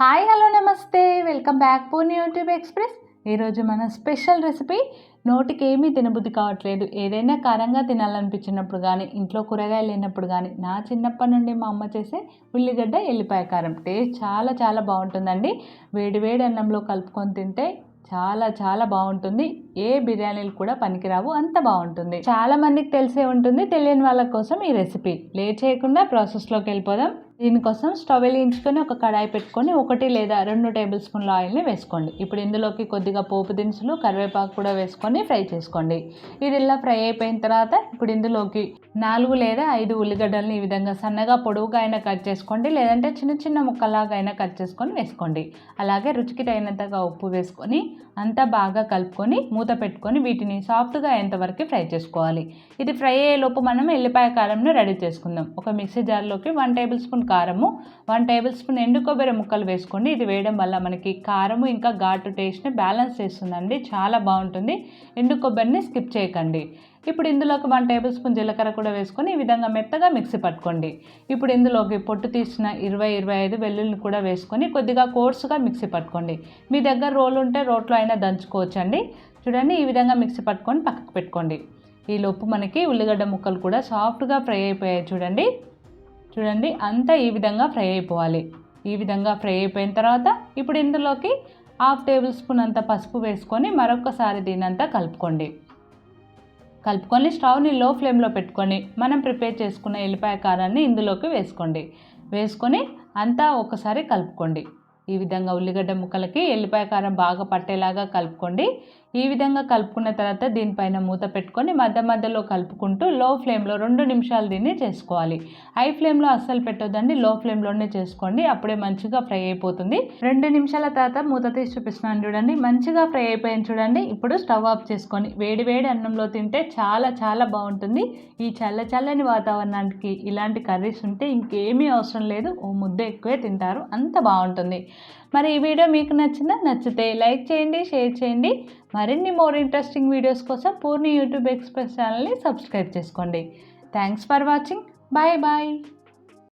Hi hello నమస్తే. Welcome back Poorni YouTube express. ఈరోజు మన స్పెషల్ రెసిపీ నోటికి ఏమీ తినబుద్ధి కావట్లేదు. ఏదైనా కారంగా తినాలనిపించినప్పుడు కానీ ఇంట్లో కూరగాయలు లేనప్పుడు కానీ నా చిన్నప్పటి నుండి మా అమ్మ చేసే ఉల్లిగడ్డ ఎల్లిపాయ కారం. టేస్ట్ చాలా చాలా బాగుంటుందండి. వేడి వేడి అన్నంలో కలుపుకొని తింటే చాలా చాలా బాగుంటుంది. ఏ బిర్యానీలు కూడా పనికిరావు అంత బాగుంటుంది. చాలా మందికి తెలిసే ఉంటుంది తెలియని వాళ్ళ కోసం ఈ రెసిపీ. లేట్ చేయకుండా ప్రాసెస్లోకి వెళ్ళిపోదాం. దీనికోసం స్టవ్ వెలిగించుకొని ఒక కడాయి పెట్టుకొని ఒకటి లేదా రెండు టేబుల్ స్పూన్ల ఆయిల్ని వేసుకోండి. ఇప్పుడు ఇందులోకి కొద్దిగా పోపు దినుసులు కరివేపాకు కూడా వేసుకొని ఫ్రై చేసుకోండి. ఇది ఇలా ఫ్రై అయిపోయిన తర్వాత ఇప్పుడు ఇందులోకి నాలుగు లేదా ఐదు ఉల్లిగడ్డలను ఈ విధంగా సన్నగా పొడవుగా అయినా కట్ చేసుకోండి. లేదంటే చిన్న చిన్న ముక్కలాగా అయినా కట్ చేసుకొని వేసుకోండి. అలాగే రుచికి తగినంతగా ఉప్పు వేసుకొని అంతా బాగా కలుపుకొని మూత పెట్టుకొని వీటిని సాఫ్ట్గా అయ్యేంతవరకు ఫ్రై చేసుకోవాలి. ఇది ఫ్రై అయ్యేలోపు మనం ఎల్లిపాయ కారంను రెడీ చేసుకుందాం. ఒక మిక్సీ జార్లోకి వన్ టేబుల్ స్పూన్ కారము. వన్ టేబుల్ స్పూన్ ఎండు కొబ్బరి ముక్కలు వేసుకోండి. ఇది వేయడం వల్ల మనకి కారము ఇంకా ఘాటు టేస్ట్ని బ్యాలెన్స్ చేస్తుందండి. చాలా బాగుంటుంది. ఎండు కొబ్బరిని స్కిప్ చేయకండి. ఇప్పుడు ఇందులోకి వన్ టేబుల్ స్పూన్ జీలకర్ర కూడా వేసుకొని ఈ విధంగా మెత్తగా మిక్సీ పట్టుకోండి. ఇప్పుడు ఇందులోకి పొట్టు తీసిన ఇరవై ఇరవై ఐదు వెల్లుల్ని కూడా వేసుకొని కొద్దిగా కోర్సుగా మిక్సీ పట్టుకోండి. మీ దగ్గర రోలు ఉంటే రోట్లో అయినా దంచుకోవచ్చండి. చూడండి ఈ విధంగా మిక్సీ పట్టుకొని పక్కకు పెట్టుకోండి. ఈ లోపు మనకి ఉల్లిగడ్డ ముక్కలు కూడా సాఫ్ట్గా ఫ్రై అయిపోయాయి చూడండి. చూడండి అంతా ఈ విధంగా ఫ్రై అయిపోవాలి. ఈ విధంగా ఫ్రై అయిపోయిన తర్వాత ఇప్పుడు ఇందులోకి హాఫ్ టేబుల్ స్పూన్ అంత పసుపు వేసుకొని మరొకసారి దీనంతా కలుపుకోండి. కలుపుకొని స్టవ్ని లో ఫ్లేమ్లో పెట్టుకొని మనం ప్రిపేర్ చేసుకున్న ఎల్లిపాయ కారాన్ని ఇందులోకి వేసుకోండి. వేసుకొని అంతా ఒకసారి కలుపుకోండి. ఈ విధంగా ఉల్లిగడ్డ ముక్కలకి ఎల్లిపాయ కారం బాగా పట్టేలాగా కలుపుకోండి. ఈ విధంగా కలుపుకున్న తర్వాత దీనిపైన మూత పెట్టుకొని మధ్య మధ్యలో కలుపుకుంటూ లో ఫ్లేమ్లో రెండు నిమిషాలు దీన్ని చేసుకోవాలి. హై ఫ్లేమ్లో అస్సలు పెట్టొద్దండి. లో ఫ్లేమ్లోనే చేసుకోండి. అప్పుడే మంచిగా ఫ్రై అయిపోతుంది. రెండు నిమిషాల తర్వాత మూత తీసి చూపిస్తున్నాను చూడండి. మంచిగా ఫ్రై అయిపోయింది చూడండి. ఇప్పుడు స్టవ్ ఆఫ్ చేసుకొని వేడి వేడి అన్నంలో తింటే చాలా చాలా బాగుంటుంది. ఈ చల్ల చల్లని వాతావరణానికి ఇలాంటి కర్రీస్ ఉంటే ఇంకేమీ అవసరం లేదు. ఓ ముద్ద ఎక్కువే తింటారు. అంత బాగుంటుంది. మరి ఈ వీడియో మీకు నచ్చిందా? నచ్చితే లైక్ చేయండి షేర్ చేయండి. మరిన్ని మోర్ ఇంట్రెస్టింగ్ వీడియోస్ కోసం పూర్ణి యూట్యూబ్ ఎక్స్ప్రెస్ ఛానల్ని సబ్స్క్రైబ్ చేసుకోండి. Thanks for watching. Bye bye.